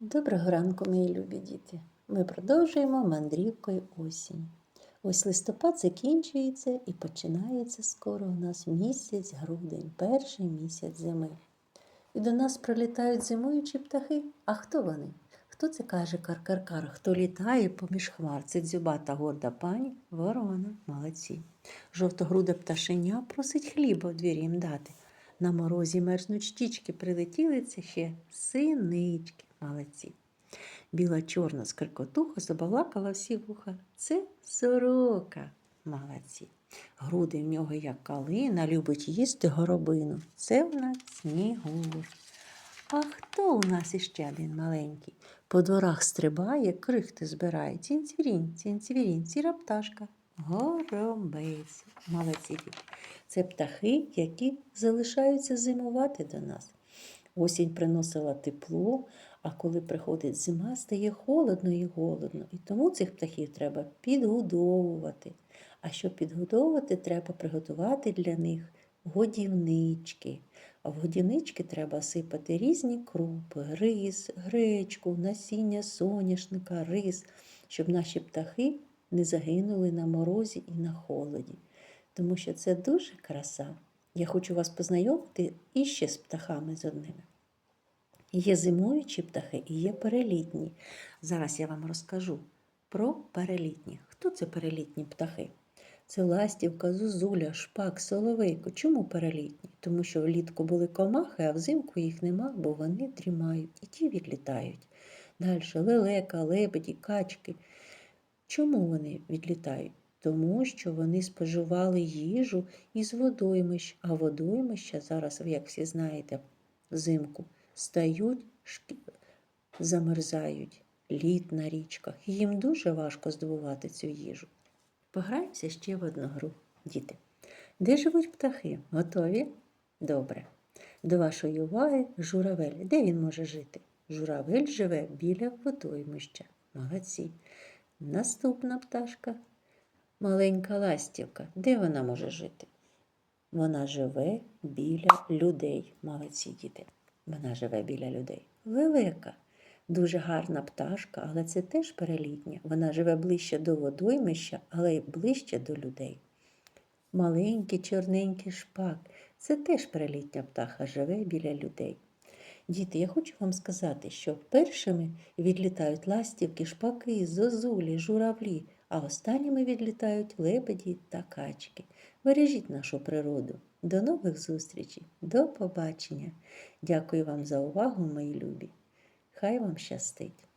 Доброго ранку, мої любі діти. Ми продовжуємо мандрівкою осінь. Ось листопад закінчується і починається скоро у нас місяць грудень, перший місяць зими. І до нас прилітають зимуючі птахи. А хто вони? Хто це каже кар-кар-кар? Хто літає поміж хмар? Це дзюбата горда пані, ворона, молодці. Жовтогруде пташеня просить хліба у їм дати. На морозі мерзнуть щічки, прилетіли це ще синички, молодці. Біла чорна скрикотуха забалакала всі вуха. Це сорока, молодці. Груди в нього, як калина, любить їсти горобину. Це в нас снігур. А хто у нас іще один маленький? По дворах стрибає, крихти збирає. Цінцвірінь, цінцвірінь, сіра пташка. Горобець. Молодці. Це птахи, які залишаються зимувати до нас. Осінь приносила тепло, а коли приходить зима, стає холодно і голодно. І тому цих птахів треба підгодовувати. А щоб підгодовувати, треба приготувати для них годівнички. А в годівнички треба сипати різні крупи, рис, гречку, насіння соняшника, рис, щоб наші птахи не загинули на морозі і на холоді. Тому що це дуже краса. Я хочу вас познайомити іще з птахами з одними. Є зимуючі птахи і є перелітні. Зараз я вам розкажу про перелітні. Хто це перелітні птахи? Це ластівка, зозуля, шпак, соловейко. Чому перелітні? Тому що влітку були комахи, а взимку їх нема, бо вони дрімають і ті відлітають. Далі лелека, лебеді, качки. Чому вони відлітають? Тому що вони споживали їжу із водоймищ, а водоймища зараз, як всі знаєте, взимку стають, замерзають, лід на річках. Їм дуже важко здобувати цю їжу. Пограємося ще в одну гру, діти. Де живуть птахи? Готові? Добре. До вашої уваги журавель. Де він може жити? Журавель живе біля водоймища. Молодці. Наступна пташка. Маленька ластівка. Де вона може жити? Вона живе біля людей. Молодці діти. Вона живе біля людей. Лелека. Дуже гарна пташка, але це теж перелітня. Вона живе ближче до водоймища, але й ближче до людей. Маленький чорненький шпак. Це теж перелітня птаха, живе біля людей. Діти, я хочу вам сказати, що першими відлітають ластівки, шпаки, зозулі, журавлі, а останніми відлітають лебеді та качки. Бережіть нашу природу. До нових зустрічей, до побачення. Дякую вам за увагу, мої любі. Хай вам щастить!